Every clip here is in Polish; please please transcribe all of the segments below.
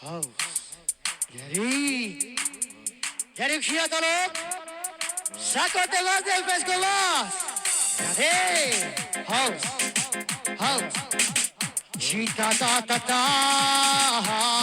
Geri. Geri fiyatolog. Sakote los del pescolos. Geri. House. House. Chita ta ta ta.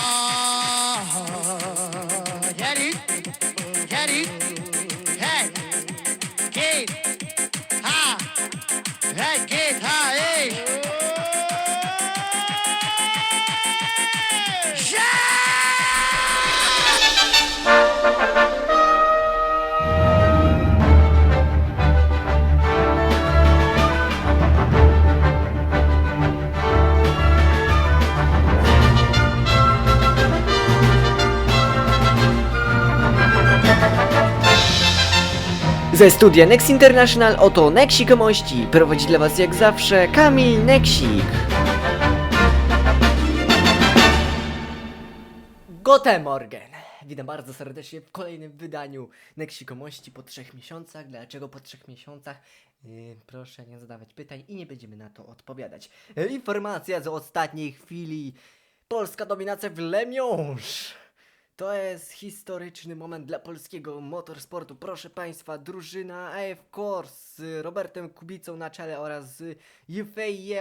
Ze studia Nex International oto Nexik Mości. Prowadzi dla was jak zawsze Kamil Nexik. Guten Morgen. Witam bardzo serdecznie w kolejnym wydaniu Nexikomości po trzech miesiącach. Dlaczego po trzech miesiącach? Yy, proszę nie zadawać pytań i nie będziemy na to odpowiadać. Informacja z ostatniej chwili. Polska dominacja w Lemiąż. To jest historyczny moment dla polskiego motorsportu. Proszę Państwa, drużyna AF Corse z Robertem Kubicą na czele oraz z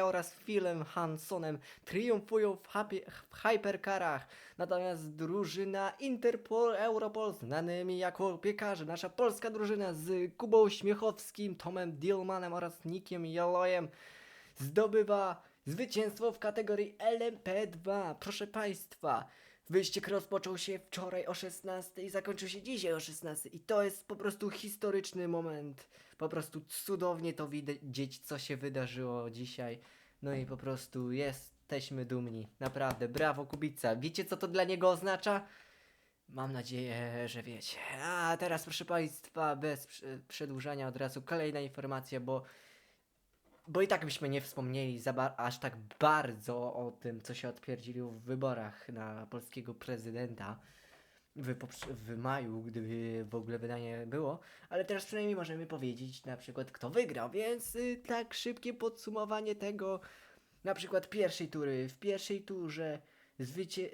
oraz Philem Hansonem triumfują w, happy, w hypercarach. Natomiast drużyna Interpol Europol, znanymi jako piekarze, nasza polska drużyna z Kubą Śmiechowskim, Tomem Dillmanem oraz Nickiem Jalojem zdobywa zwycięstwo w kategorii LMP2. Proszę Państwa, wyścig rozpoczął się wczoraj o 16 i zakończył się dzisiaj o 16 i to jest po prostu historyczny moment. Po prostu cudownie to widzieć, co się wydarzyło dzisiaj. No i po prostu jesteśmy dumni. Naprawdę, brawo Kubica. Wiecie, co to dla niego oznacza? Mam nadzieję, że wiecie. A teraz, proszę Państwa, bez prze- przedłużania od razu kolejna informacja, bo bo i tak byśmy nie wspomnieli za aż tak bardzo o tym, co się odpierdziliło w wyborach na polskiego prezydenta w, w maju, gdyby w ogóle wydanie było, ale teraz przynajmniej możemy powiedzieć na przykład kto wygrał, więc y, tak szybkie podsumowanie tego na przykład pierwszej tury. W pierwszej turze zwycie...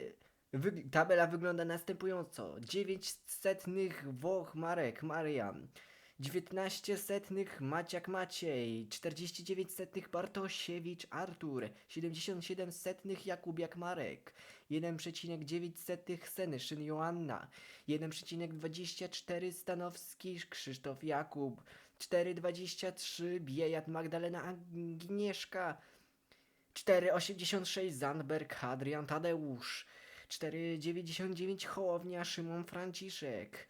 Wy... tabela wygląda następująco. 900 Włoch Marek Marian. 19 setnych Maciak Maciej, 49 setnych Bartosiewicz Artur, 77 setnych Jakubiak Marek, 1,9 setnych Senyszyn Joanna, 1,24 Stanowski Krzysztof Jakub, 4,23 Biejat Magdalena Agnieszka, 4,86 Zandberg Hadrian Tadeusz, 4,99 Hołownia Szymon Franciszek,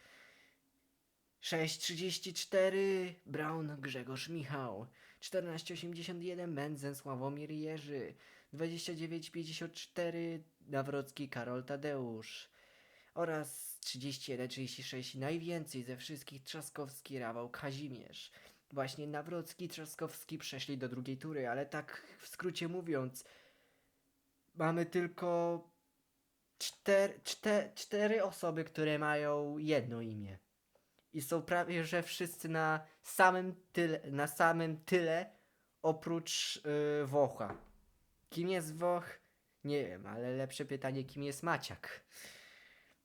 6.34 Brown Grzegorz Michał. 14.81 Menzen Sławomir Jerzy. 29.54 Nawrocki Karol Tadeusz. Oraz 31.36 najwięcej ze wszystkich Trzaskowski Rawał Kazimierz. Właśnie Nawrocki Trzaskowski przeszli do drugiej tury, ale tak w skrócie mówiąc mamy tylko czter, czter, cztery osoby, które mają jedno imię i są prawie że wszyscy na samym tyle, na samym tyle oprócz yy, Włocha. Kim jest Włoch? Nie wiem, ale lepsze pytanie, kim jest Maciak?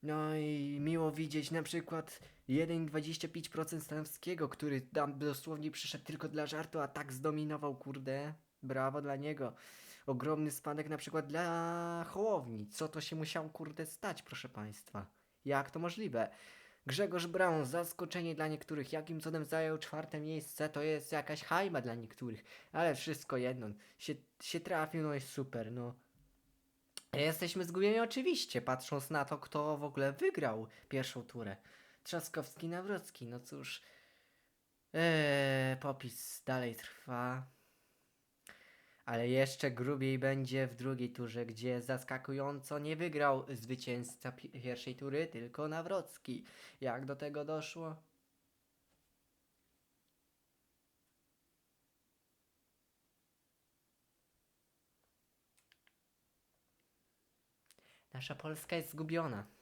No i miło widzieć na przykład 1,25% Stanowskiego, który tam dosłownie przyszedł tylko dla żartu, a tak zdominował, kurde. Brawo dla niego. Ogromny spadek na przykład dla Hołowni. Co to się musiało, kurde, stać, proszę Państwa? Jak to możliwe? Grzegorz Braun, zaskoczenie dla niektórych. Jakim cudem zajął czwarte miejsce, to jest jakaś hajma dla niektórych. Ale wszystko jedno. Się, się trafił, no i super, no. Jesteśmy zgubieni oczywiście, patrząc na to, kto w ogóle wygrał pierwszą turę. Trzaskowski, Nawrocki, no cóż. Eee, popis dalej trwa. Ale jeszcze grubiej będzie w drugiej turze, gdzie zaskakująco nie wygrał zwycięzca pi- pierwszej tury, tylko Nawrocki. Jak do tego doszło? Nasza Polska jest zgubiona.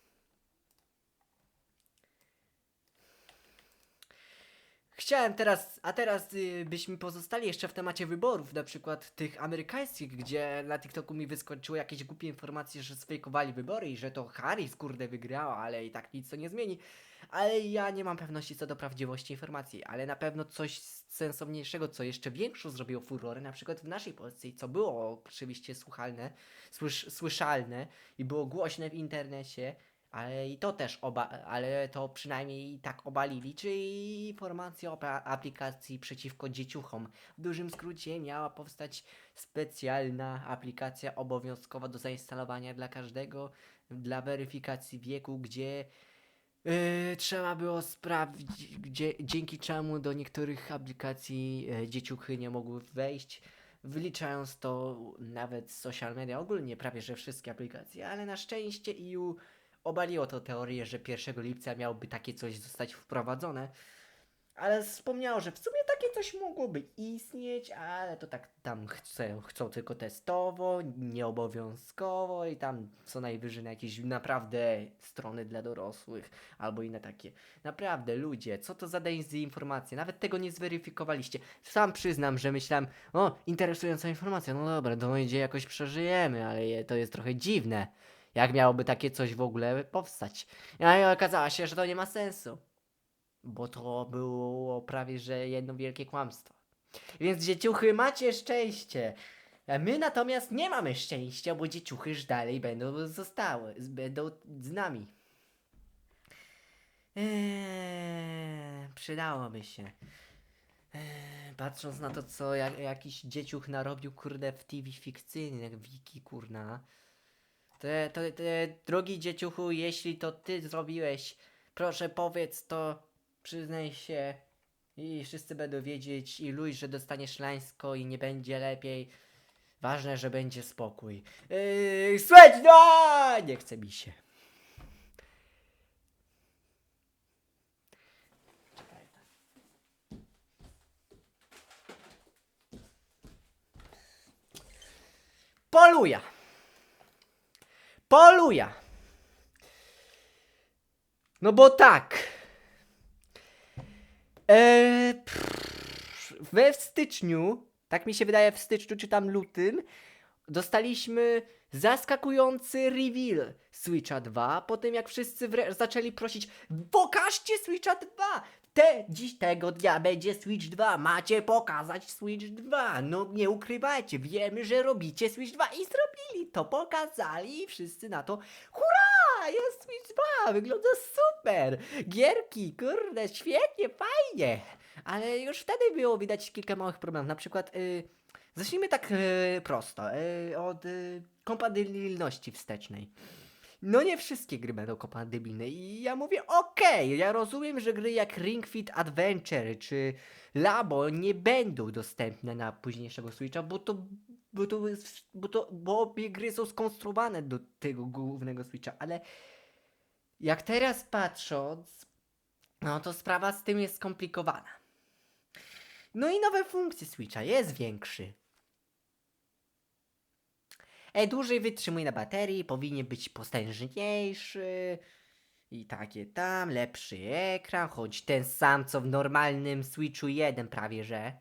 Chciałem teraz, a teraz y, byśmy pozostali jeszcze w temacie wyborów, na przykład tych amerykańskich, gdzie na TikToku mi wyskoczyły jakieś głupie informacje, że sfejkowali wybory i że to Harris kurde wygrała, ale i tak nic to nie zmieni. Ale ja nie mam pewności co do prawdziwości informacji, ale na pewno coś sensowniejszego, co jeszcze większą zrobiło furorę, na przykład w naszej Polsce co było oczywiście słuchalne, słysz, słyszalne i było głośne w internecie, ale i to też oba, ale to przynajmniej tak obalili, czyli informacja o aplikacji przeciwko dzieciuchom. W dużym skrócie miała powstać specjalna aplikacja obowiązkowa do zainstalowania dla każdego, dla weryfikacji wieku, gdzie Yy, trzeba było sprawdzić, gdzie, dzięki czemu do niektórych aplikacji e, dzieciuchy nie mogły wejść, wyliczając to nawet social media, ogólnie prawie że wszystkie aplikacje, ale na szczęście EU obaliło to teorię, że 1 lipca miałoby takie coś zostać wprowadzone, ale wspomniało, że w sumie takie coś mogłoby istnieć, ale to tak tam chcą, chcą tylko testowo, nieobowiązkowo i tam co najwyżej na jakieś naprawdę strony dla dorosłych albo inne takie. Naprawdę, ludzie, co to za dezinformacja? Nawet tego nie zweryfikowaliście. Sam przyznam, że myślałem, o, interesująca informacja, no dobra, to będzie jakoś przeżyjemy, ale to jest trochę dziwne. Jak miałoby takie coś w ogóle powstać? No i okazało się, że to nie ma sensu. Bo to było prawie że jedno wielkie kłamstwo. Więc dzieciuchy macie szczęście. A my natomiast nie mamy szczęścia, bo dzieciuchy już dalej będą zostały, będą z nami. Eee, przydałoby się. Eee, patrząc na to, co jak, jakiś dzieciuch narobił, kurde, w TV fikcyjny, jak Wiki, kurna. To, to, to, drogi dzieciuchu, jeśli to ty zrobiłeś, proszę powiedz to, przyznaj się i wszyscy będą wiedzieć i luj, że dostaniesz lańsko i nie będzie lepiej. Ważne, że będzie spokój. Yy, słuchaj, no! Nie chce mi się. Poluja. Poluja. No bo tak. Eee, we styczniu, tak mi się wydaje w styczniu czy tam lutym, dostaliśmy zaskakujący reveal Switcha 2, po tym jak wszyscy zaczęli prosić pokażcie Switcha 2! Te, dziś tego dnia będzie Switch 2, macie pokazać Switch 2, no nie ukrywajcie, wiemy, że robicie Switch 2 i zrobili to, pokazali i wszyscy na to hurra, jest Switch 2, wygląda super, gierki, kurde, świetnie, fajnie, ale już wtedy było widać kilka małych problemów, na przykład y, zacznijmy tak y, prosto, y, od y, kompatybilności wstecznej. No nie wszystkie gry będą kompatybilne i ja mówię okej, ja rozumiem, że gry jak Ring Fit Adventure czy Labo nie będą dostępne na późniejszego Switcha, bo to, bo to, bo to, bo obie gry są skonstruowane do tego głównego Switcha, ale jak teraz patrząc, no to sprawa z tym jest skomplikowana. No i nowe funkcje Switcha, jest większy. E, dłużej wytrzymuje na baterii, powinien być potężniejszy i takie tam, lepszy ekran, choć ten sam co w normalnym Switchu 1 prawie że.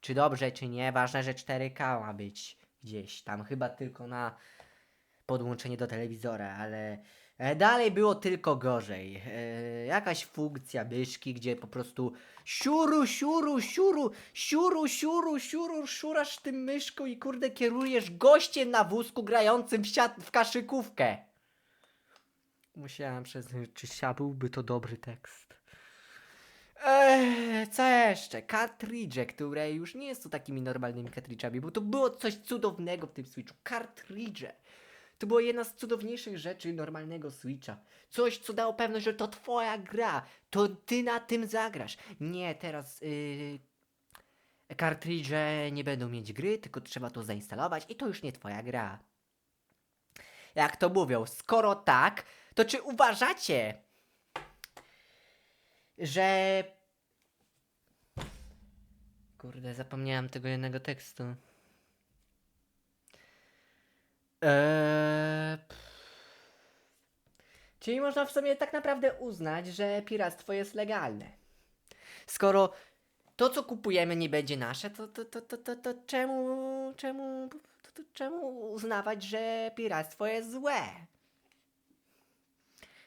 Czy dobrze, czy nie, ważne, że 4K ma być gdzieś tam, chyba tylko na podłączenie do telewizora, ale e, dalej było tylko gorzej. E, jakaś funkcja myszki, gdzie po prostu siuru, siuru, siuru, siuru, siuru, siuru, szurasz tym myszką i kurde kierujesz gościem na wózku grającym w, siat- w kaszykówkę. Musiałem przez czy sia byłby to dobry tekst. Eee, co jeszcze? Kartridże, które już nie są takimi normalnymi kartridżami, bo to było coś cudownego w tym Switchu. Kartridże. To była jedna z cudowniejszych rzeczy normalnego Switcha. Coś, co dało pewność, że to twoja gra. To ty na tym zagrasz. Nie, teraz yy, kartridże nie będą mieć gry, tylko trzeba to zainstalować i to już nie twoja gra. Jak to mówią, skoro tak, to czy uważacie, że... Kurde, zapomniałem tego jednego tekstu. Eee... Czyli można w sumie tak naprawdę uznać, że piractwo jest legalne. Skoro to, co kupujemy, nie będzie nasze, to, to, to, to, to, to czemu, czemu, to, to czemu uznawać, że piractwo jest złe?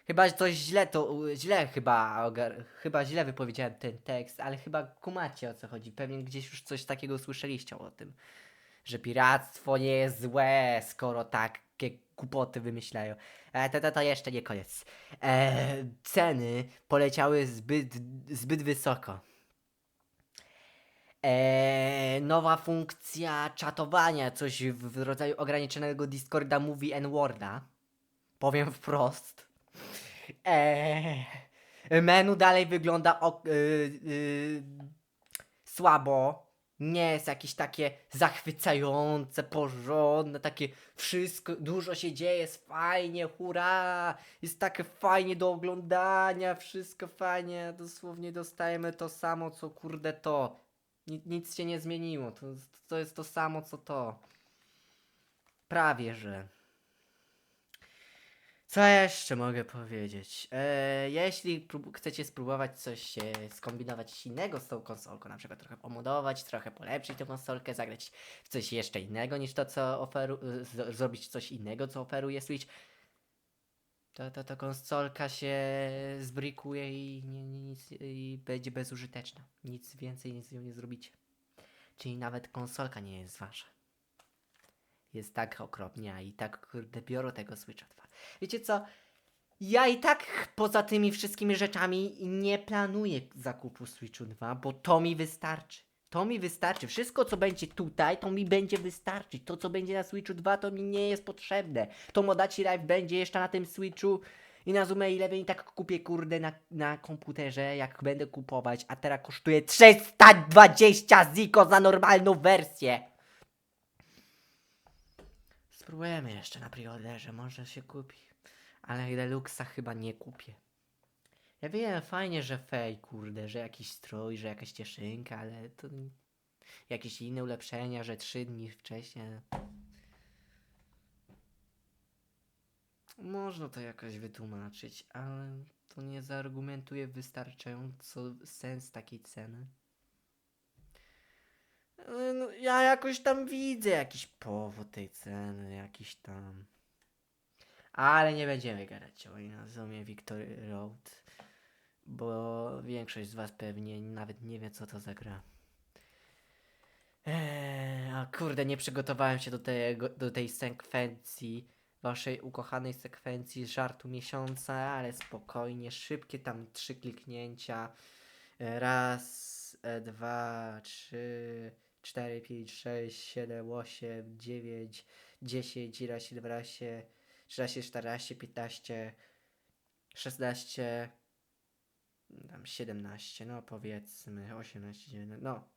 Chyba coś źle to, źle chyba, chyba źle wypowiedziałem ten tekst, ale chyba kumacie o co chodzi. Pewnie gdzieś już coś takiego słyszeliście o tym, że piractwo nie jest złe, skoro takie głupoty wymyślają. E, to, to, to jeszcze nie koniec. E, ceny poleciały zbyt, zbyt wysoko. E, nowa funkcja czatowania, coś w, rodzaju ograniczonego Discorda mówi N-Worda. Powiem wprost. Eee, menu dalej wygląda ok, y, y, słabo. Nie jest jakieś takie zachwycające, porządne, takie wszystko, dużo się dzieje, jest fajnie, hurra! Jest takie fajnie do oglądania, wszystko fajnie, dosłownie dostajemy to samo, co kurde to. Ni- nic się nie zmieniło, to, to jest to samo, co to. Prawie, że. Co jeszcze mogę powiedzieć? E, jeśli prób- chcecie spróbować coś e, skombinować innego z tą konsolką, na przykład trochę pomodować, trochę polepszyć tę konsolkę, zagrać w coś jeszcze innego niż to, co oferu... z- zrobić coś innego, co oferuje Switch, to, to, to konsolka się zbrikuje i, nie, nie, nic, i będzie bezużyteczna. Nic więcej z nią nie zrobicie. Czyli nawet konsolka nie jest wasza. Jest tak okropnia i tak kurde tego Switcha 2. Wiecie co? Ja i tak poza tymi wszystkimi rzeczami nie planuję zakupu Switchu 2, bo to mi wystarczy. To mi wystarczy. Wszystko, co będzie tutaj, to mi będzie wystarczyć. To, co będzie na Switchu 2, to mi nie jest potrzebne. To Modaci Live będzie jeszcze na tym Switchu i na Zoom Eleven i tak kupię, kurde, na, na komputerze, jak będę kupować, a teraz kosztuje 320 ziko za normalną wersję. Spróbujemy jeszcze na preorderze, może się kupi. Ale Deluxa chyba nie kupię. Ja wiem, fajnie, że fej, kurde, że jakiś strój, że jakaś cieszynka, ale to jakieś inne ulepszenia, że trzy dni wcześniej. Można to jakoś wytłumaczyć, ale to nie zaargumentuje wystarczająco sens takiej ceny. Ale No, ja jakoś tam widzę jakiś powód tej ceny, jakiś tam. Ale nie będziemy gadać o nazwie Victory Road, bo większość z was pewnie nawet nie wie co to za gra. Eee, a kurde, nie przygotowałem się do, tego, do tej sekwencji, waszej ukochanej sekwencji żartu miesiąca, ale spokojnie, szybkie tam trzy kliknięcia. E, Raz, e, dwa, trzy, cztery, pięć, sześć, siedem, osiem, dziewięć, dziesięć, jedenaście, dwanaście, trzynaście, czternaście, piętnaście, szesnaście, tam siedemnaście, no powiedzmy, osiemnaście, dziewiętnaście, no.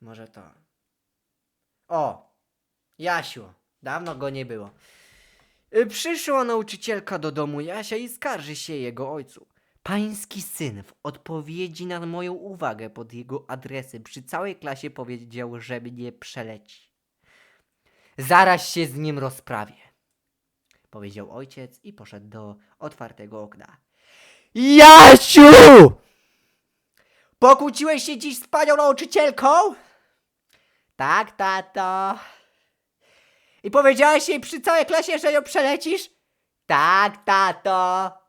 Może to. O! Jasiu. Dawno go nie było. Y, Przyszła nauczycielka do domu Jasia i skarży się jego ojcu. Pański syn w odpowiedzi na moją uwagę pod jego adresem przy całej klasie powiedział, że mnie przeleci. Zaraz się z nim rozprawię. Powiedział ojciec i poszedł do otwartego okna. Jasiu! Pokłóciłeś się dziś z panią nauczycielką? Tak, tato. I powiedziałeś jej przy całej klasie, że ją przelecisz? Tak, tato.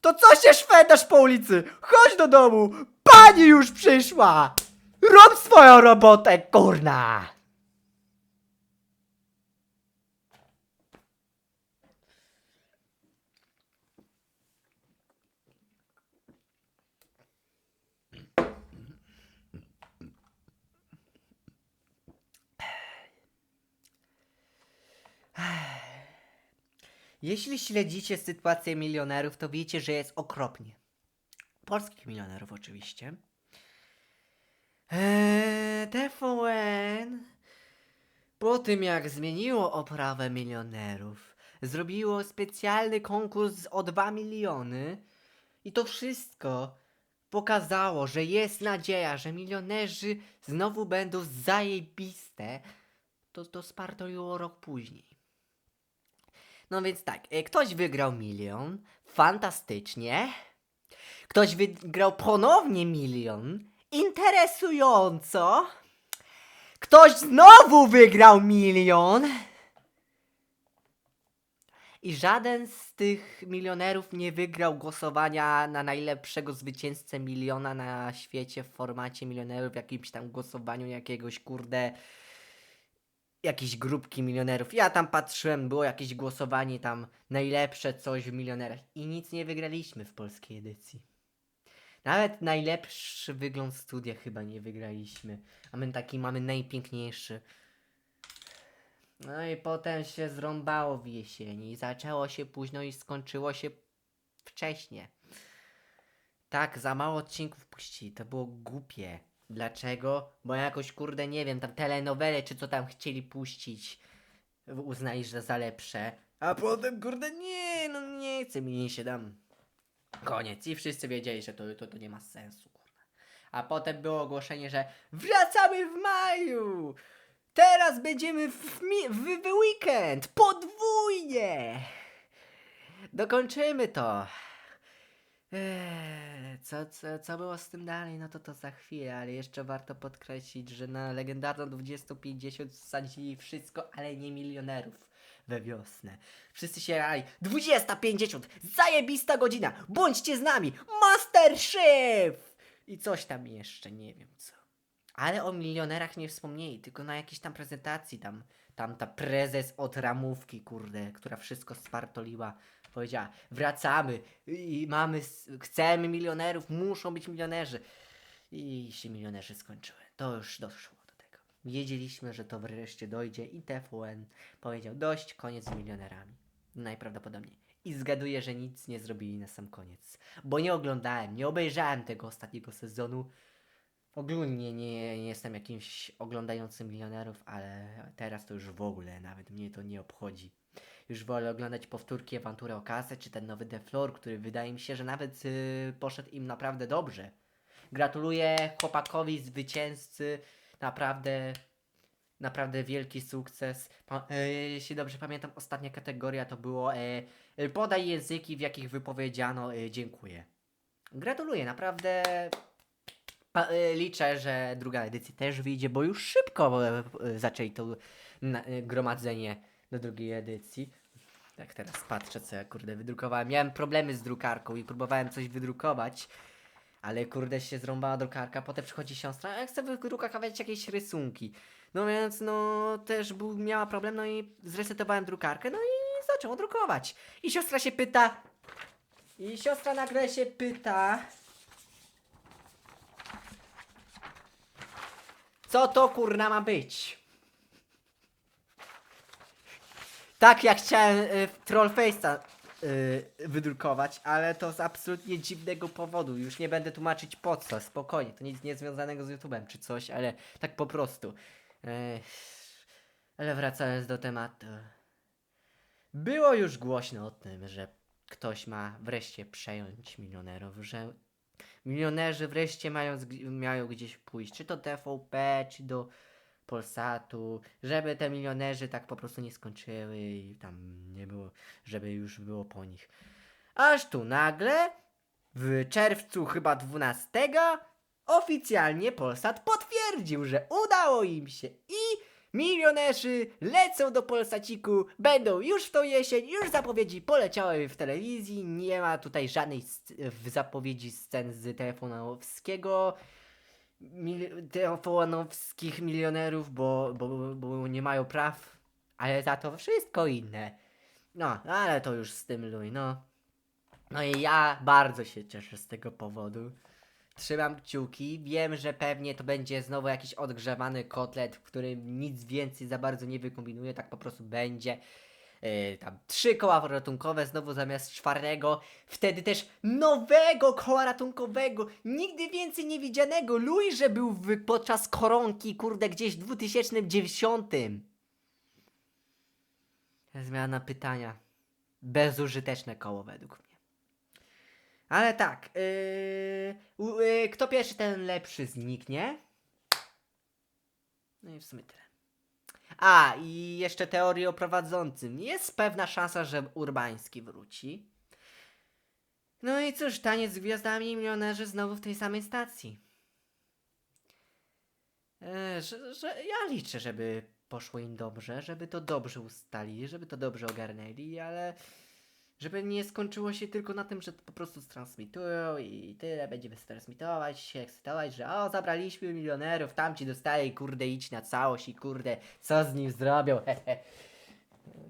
To co się szwędasz po ulicy? Chodź do domu! Pani już przyszła! Rób swoją robotę, kurna! Jeśli śledzicie sytuację milionerów, to wiecie, że jest okropnie. Polskich milionerów oczywiście. Eee, TVN po tym jak zmieniło oprawę milionerów, zrobiło specjalny konkurs o 2 miliony i to wszystko pokazało, że jest nadzieja, że milionerzy znowu będą zajebiste, to to spartoliło rok później. No więc tak, e, ktoś wygrał milion, fantastycznie. Ktoś wygrał ponownie milion, interesująco. Ktoś znowu wygrał milion. I żaden z tych milionerów nie wygrał głosowania na najlepszego zwycięzcę miliona na świecie w formacie milionerów, w jakimś tam głosowaniu jakiegoś kurde jakiejś grupki milionerów. Ja tam patrzyłem, było jakieś głosowanie tam najlepsze coś w milionerach i nic nie wygraliśmy w polskiej edycji. Nawet najlepszy wygląd studia chyba nie wygraliśmy, a my taki mamy najpiękniejszy. No i potem się zrąbało w jesieni. Zaczęło się późno i skończyło się wcześnie. Tak, za mało odcinków puścili. To było głupie. Dlaczego? Bo jakoś, kurde, nie wiem, tam telenowele czy co tam chcieli puścić uznali, że za lepsze. A potem, kurde, nie, no nie chce mi nie się dam. Koniec. I wszyscy wiedzieli, że to, to, to nie ma sensu, kurwa. A potem było ogłoszenie, że wracamy w maju! Teraz będziemy w, w weekend! Podwójnie! Dokończymy to. Eee, co, co, co było z tym dalej? No to to za chwilę, ale jeszcze warto podkreślić, że na legendarną 2050 wsadzili wszystko, ale nie milionerów we wiosnę. Wszyscy się rali. 2050! Zajebista godzina! Bądźcie z nami! Masterchef! I coś tam jeszcze, nie wiem co. Ale o milionerach nie wspomnieli, tylko na jakiejś tam prezentacji tam, tam ta prezes od ramówki, kurde, która wszystko spartoliła, powiedziała, wracamy i mamy, chcemy milionerów, muszą być milionerzy. I się milionerzy skończyły. To już doszło do tego. Wiedzieliśmy, że to wreszcie dojdzie i TVN powiedział, dość, koniec z milionerami. Najprawdopodobniej. I zgaduję, że nic nie zrobili na sam koniec. Bo nie oglądałem, nie obejrzałem tego ostatniego sezonu. Ogólnie nie, nie jestem jakimś oglądającym milionerów, ale teraz to już w ogóle nawet mnie to nie obchodzi. Już wolę oglądać powtórki Awantury o kasę, czy ten nowy The Floor, który wydaje mi się, że nawet y, poszedł im naprawdę dobrze. Gratuluję chłopakowi zwycięzcy, naprawdę, naprawdę wielki sukces. Pa, e, jeśli dobrze pamiętam, ostatnia kategoria to było e, e, podaj języki, w jakich wypowiedziano dziękuję. Gratuluję, naprawdę Pa, liczę, że druga edycja też wyjdzie, bo już szybko e, zaczęli to gromadzenie do drugiej edycji. Tak teraz patrzę, co ja kurde wydrukowałem. Miałem problemy z drukarką i próbowałem coś wydrukować, ale kurde się zrąbała drukarka. Potem przychodzi siostra, a ja chcę wydrukować jakieś rysunki. No więc no też był, miała problem, no i zresetowałem drukarkę, no i zaczęło drukować. I siostra się pyta. I siostra nagle się pyta. Co to kurna ma być? Tak jak chciałem y, Trollface'a y, wydrukować, ale to z absolutnie dziwnego powodu. Już nie będę tłumaczyć po co, spokojnie. To nic nie związanego z YouTube'em czy coś, ale tak po prostu. Ech, ale wracając do tematu. Było już głośno o tym, że ktoś ma wreszcie przejąć milionerów, że milionerzy wreszcie mają, mają gdzieś pójść, czy to TVP, czy do Polsatu, żeby te milionerzy tak po prostu nie skończyły i tam nie było, żeby już było po nich. Aż tu nagle, w czerwcu chyba 12, oficjalnie Polsat potwierdził, że udało im się i milionerzy lecą do Polsaciku, będą już w tą jesień, już zapowiedzi poleciały w telewizji, nie ma tutaj żadnej w zapowiedzi scen z telefonowskiego, mil- milionerów, bo, bo, bo nie mają praw, ale za to wszystko inne. No, ale to już z tym luj, no. No i ja bardzo się cieszę z tego powodu. Trzymam kciuki. Wiem, że pewnie to będzie znowu jakiś odgrzewany kotlet, w którym nic więcej za bardzo nie wykombinuje, tak po prostu będzie. Yy, tam trzy koła ratunkowe znowu zamiast czwartego. Wtedy też nowego koła ratunkowego. Nigdy więcej nie widzianego. Louis, że był w, podczas koronki, kurde, gdzieś w 2010. Zmiana pytania. Bezużyteczne koło według mnie. Ale tak, yy, yy, kto pierwszy, ten lepszy zniknie. No i w sumie tyle. A, i jeszcze teorii o prowadzącym. Jest pewna szansa, że Urbański wróci. No i cóż, taniec z gwiazdami i milionerzy znowu w tej samej stacji. E, że, że ja liczę, żeby poszło im dobrze, żeby to dobrze ustalili, żeby to dobrze ogarnęli, ale żeby nie skończyło się tylko na tym, że po prostu transmitują i tyle, będziemy transmitować, się ekscytować, że o, zabraliśmy milionerów, tamci dostaje, kurde, idź na całość i kurde, co z nim zrobią, hehe.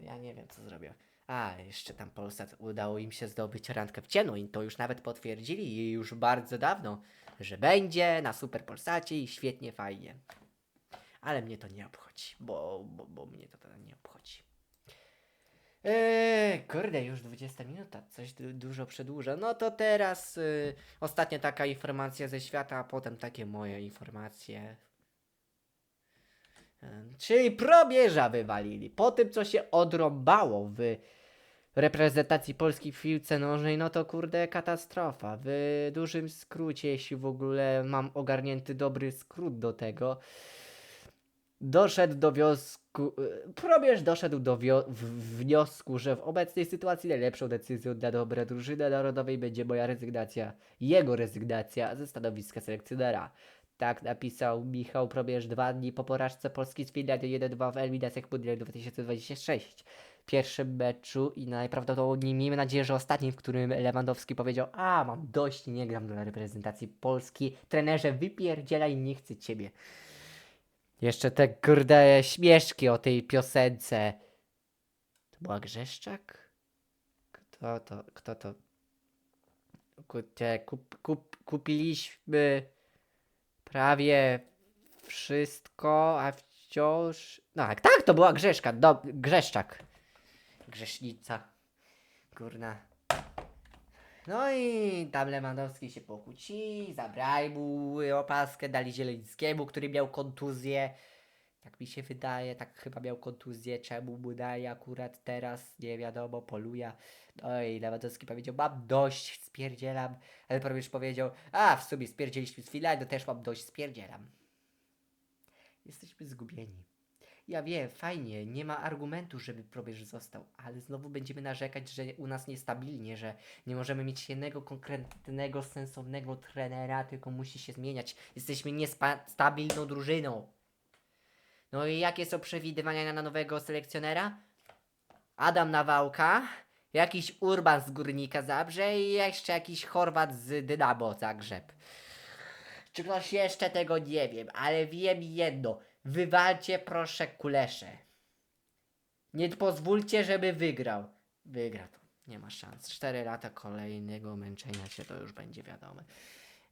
Ja nie wiem, co zrobią. A, jeszcze tam Polsat udało im się zdobyć randkę w ciemno i to już nawet potwierdzili już bardzo dawno, że będzie na Super Polsacie i świetnie, fajnie. Ale mnie to nie obchodzi, bo, bo, bo mnie to nie obchodzi. Eee, kurde, już 20 minuta, coś du dużo przedłuża. No to teraz y, ostatnia taka informacja ze świata, a potem takie moje informacje. Czyli probierza wywalili. Po tym, co się odrąbało w reprezentacji Polski w piłce nożnej, no to kurde katastrofa. W dużym skrócie, jeśli w ogóle mam ogarnięty dobry skrót do tego, doszedł do wniosku, y, probierz doszedł do wio- wniosku, że w obecnej sytuacji najlepszą decyzją dla dobra drużyny narodowej będzie moja rezygnacja, jego rezygnacja ze stanowiska selekcjonera. Tak napisał Michał Probierz dwa dni po porażce Polski z Finlandią 1-2 w eliminacjach Mundial 2026. Pierwszym meczu i najprawdopodobniej miejmy nadzieję, że ostatnim, w którym Lewandowski powiedział a mam dość, nie gram dla reprezentacji Polski, trenerze wypierdzielaj, nie chcę ciebie. Jeszcze te kurde śmieszki o tej piosence. To była Grzeszczak? Kto to, kto to? Kup, kup, kupiliśmy prawie wszystko, a wciąż... No tak, tak, to była Grzeszka, do, Grzeszczak. Grzesznica. Kurna. No i tam Lewandowski się pokłóci, zabrali mu opaskę, dali Zieleńskiemu, który miał kontuzję. Tak mi się wydaje, tak chyba miał kontuzję, czemu mu daje akurat teraz, nie wiadomo, poluje. No i Lewandowski powiedział, mam dość, spierdzielam. Ale probierz powiedział, a w sumie spierdzieliśmy z Finlandią, też mam dość, spierdzielam. Jesteśmy zgubieni. Ja wiem, fajnie, nie ma argumentu, żeby probierz został, ale znowu będziemy narzekać, że u nas niestabilnie, że nie możemy mieć jednego konkretnego, sensownego trenera, tylko musi się zmieniać. Jesteśmy niestabilną drużyną. No i jakie są przewidywania na nowego selekcjonera? Adam Nawałka, jakiś Urban z Górnika Zabrze i jeszcze jakiś Chorwat z Dynamo Zagrzeb. Czy ktoś jeszcze tego nie wiem, ale wiem jedno. Wywalcie proszę Kuleszę. Nie pozwólcie, żeby wygrał. Wygra to. Nie ma szans. Cztery lata kolejnego męczenia się to już będzie wiadome.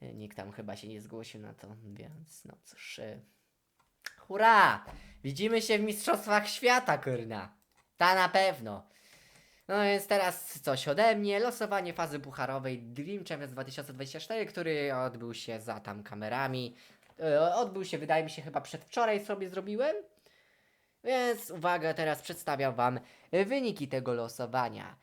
Nikt tam chyba się nie zgłosił na to, więc no cóż. y, Hurra! Widzimy się w Mistrzostwach Świata, kurna. Ta na pewno. No więc teraz coś ode mnie. Losowanie fazy pucharowej Dream Champions 2024, który odbył się za tam kamerami. E, Odbył się, wydaje mi się, chyba przedwczoraj sobie zrobiłem. Więc uwaga, teraz przedstawiam Wam e, wyniki tego losowania.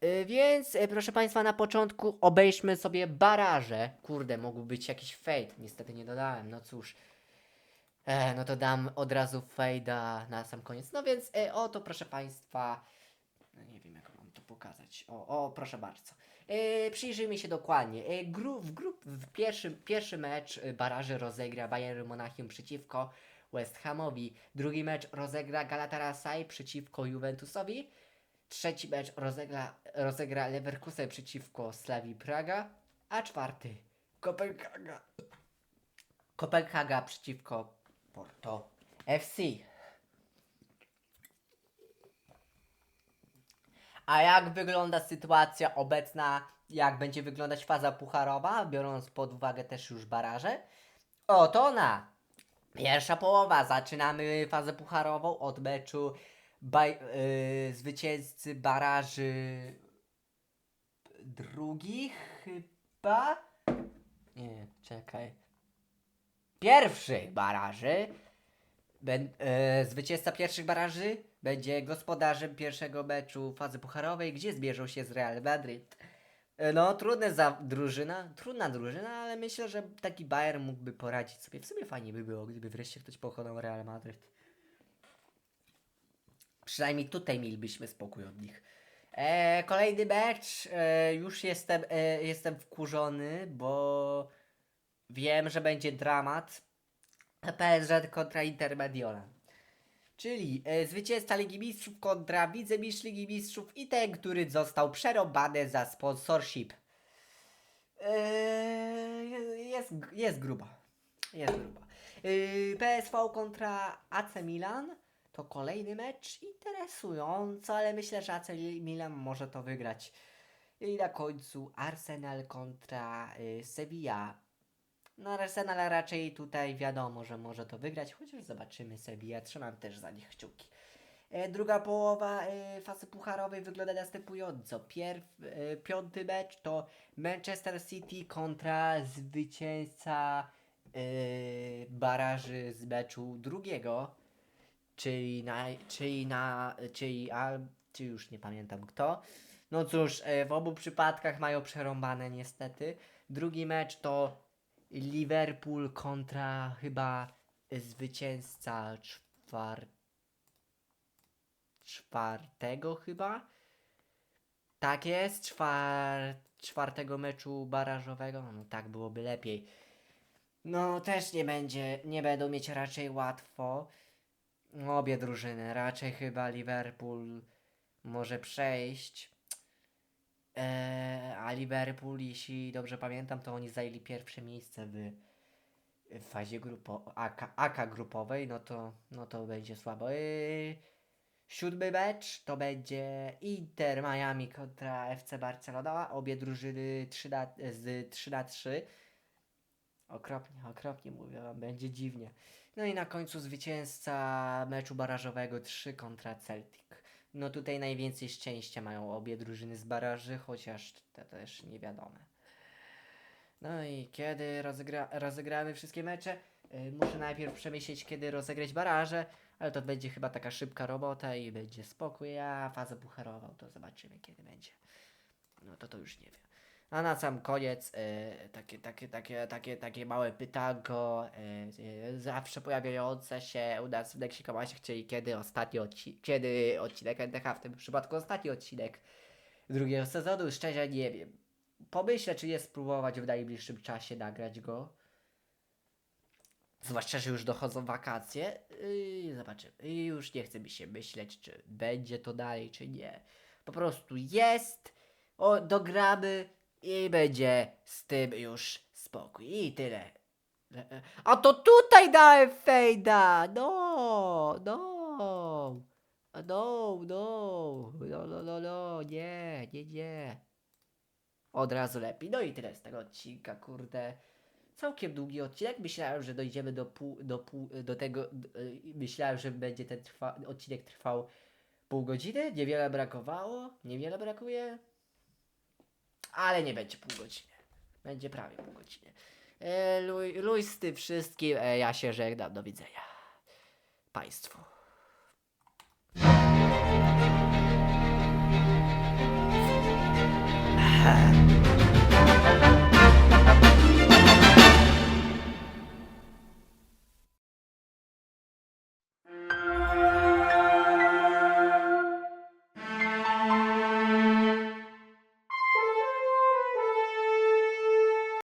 E, Więc, proszę Państwa, na początku obejrzmy sobie baraże. Kurde, mógł być jakiś fade. Niestety nie dodałem, no cóż. E, no to dam od razu fejda na sam koniec. No więc, e, oto, proszę Państwa. No nie wiem, jak mam to pokazać. O, o proszę bardzo. E, przyjrzyjmy się dokładnie. E, gru, w grup, w pierwszym, pierwszy mecz e, baraży rozegra Bayern Monachium przeciwko West Hamowi. Drugi mecz rozegra Galatasaray przeciwko Juventusowi. Trzeci mecz rozegra, rozegra Leverkusen przeciwko Slavii Praga. A czwarty Kopenhaga. Kopenhaga przeciwko Porto FC. A jak wygląda sytuacja obecna, jak będzie wyglądać faza pucharowa, biorąc pod uwagę też już baraże? Oto ona! Pierwsza połowa. Zaczynamy fazę pucharową od meczu baj, yy, zwycięzcy baraży drugich chyba? Nie, czekaj. Pierwszych baraży. Ben, e, zwycięzca pierwszych baraży będzie gospodarzem pierwszego meczu fazy pucharowej, gdzie zmierzą się z Real Madrid. E, No, trudna za drużyna, trudna drużyna, ale myślę, że taki Bayern mógłby poradzić sobie. W sumie fajnie by było, gdyby wreszcie ktoś pokonał Real Madrid. Przynajmniej tutaj mielibyśmy spokój od nich. E, kolejny mecz. E, już jestem, e, jestem wkurzony, bo wiem, że będzie dramat. PSG kontra Intermediola. Czyli e, zwycięzca Ligi Mistrzów kontra wicemistrz Ligi Mistrzów i ten, który został przerobany za sponsorship. Eee, jest, jest grubo. Jest grubo. Eee, PSV kontra AC Milan to kolejny mecz interesujący, ale myślę, że AC Milan może to wygrać. I na końcu Arsenal kontra y, Sevilla. No Arsenal raczej tutaj wiadomo, że może to wygrać, chociaż zobaczymy Sevilla, trzymam też za nich kciuki. E, Druga połowa e, fazy pucharowej wygląda następująco. Pierw, e, piąty mecz to Manchester City kontra zwycięzca baraży z meczu drugiego, czyli na, czyli na, czyli, a, czy już nie pamiętam kto. No cóż, w obu przypadkach mają przerąbane niestety. Drugi mecz to Liverpool kontra chyba zwycięzca czwartego czwartego chyba. Tak jest, czwar... czwartego meczu barażowego. No tak byłoby lepiej. No też nie będzie, nie będą mieć raczej łatwo. Obie drużyny, raczej chyba Liverpool może przejść. Eee, a Liverpool, jeśli dobrze pamiętam, to oni zajęli pierwsze miejsce w, fazie grupo, AK, AK grupowej, no to, no to będzie słabo. Eee, Siódmy mecz to będzie Inter Miami kontra FC Barcelona. Obie drużyny 3 na, z 3 na 3. Okropnie, okropnie mówię wam, będzie dziwnie. No i na końcu zwycięzca meczu barażowego 3 kontra Celtic. No tutaj najwięcej szczęścia mają obie drużyny z baraży, chociaż to też nie wiadome. No i kiedy rozegra rozegramy wszystkie mecze? Yy, muszę najpierw przemyśleć, kiedy rozegrać baraże, ale to będzie chyba taka szybka robota i będzie spokój, a fazę pucharową to zobaczymy, kiedy będzie. No to to już nie wiem. A na sam koniec yy, takie, takie, takie, takie, takie małe pytanko, yy, yy, zawsze pojawiające się u nas w Leksikomasie, czyli kiedy ostatni odcinek, kiedy odcinek NTH, w tym przypadku ostatni odcinek drugiego sezonu, szczerze nie wiem. Pomyślę, czy je spróbować w najbliższym czasie nagrać go. Zwłaszcza, że już dochodzą wakacje. I zobaczymy. I już nie chce mi się myśleć, czy będzie to dalej, czy nie. Po prostu jest, o, dogramy i będzie z tym już spokój. I tyle. A to tutaj dałem fejda! No, no. No, no, no, no, no, no, nie, nie, nie. Od razu lepiej. No i tyle z tego odcinka, kurde. Całkiem długi odcinek. Myślałem, że dojdziemy do pół, do pół, do tego. y, Myślałem, że będzie ten trwa, odcinek trwał pół godziny. Niewiele brakowało. Niewiele brakuje. Ale nie będzie pół godziny. Będzie prawie pół godziny. E, luj, luj z tym wszystkim. E, ja się żegnam. Do widzenia. Państwu.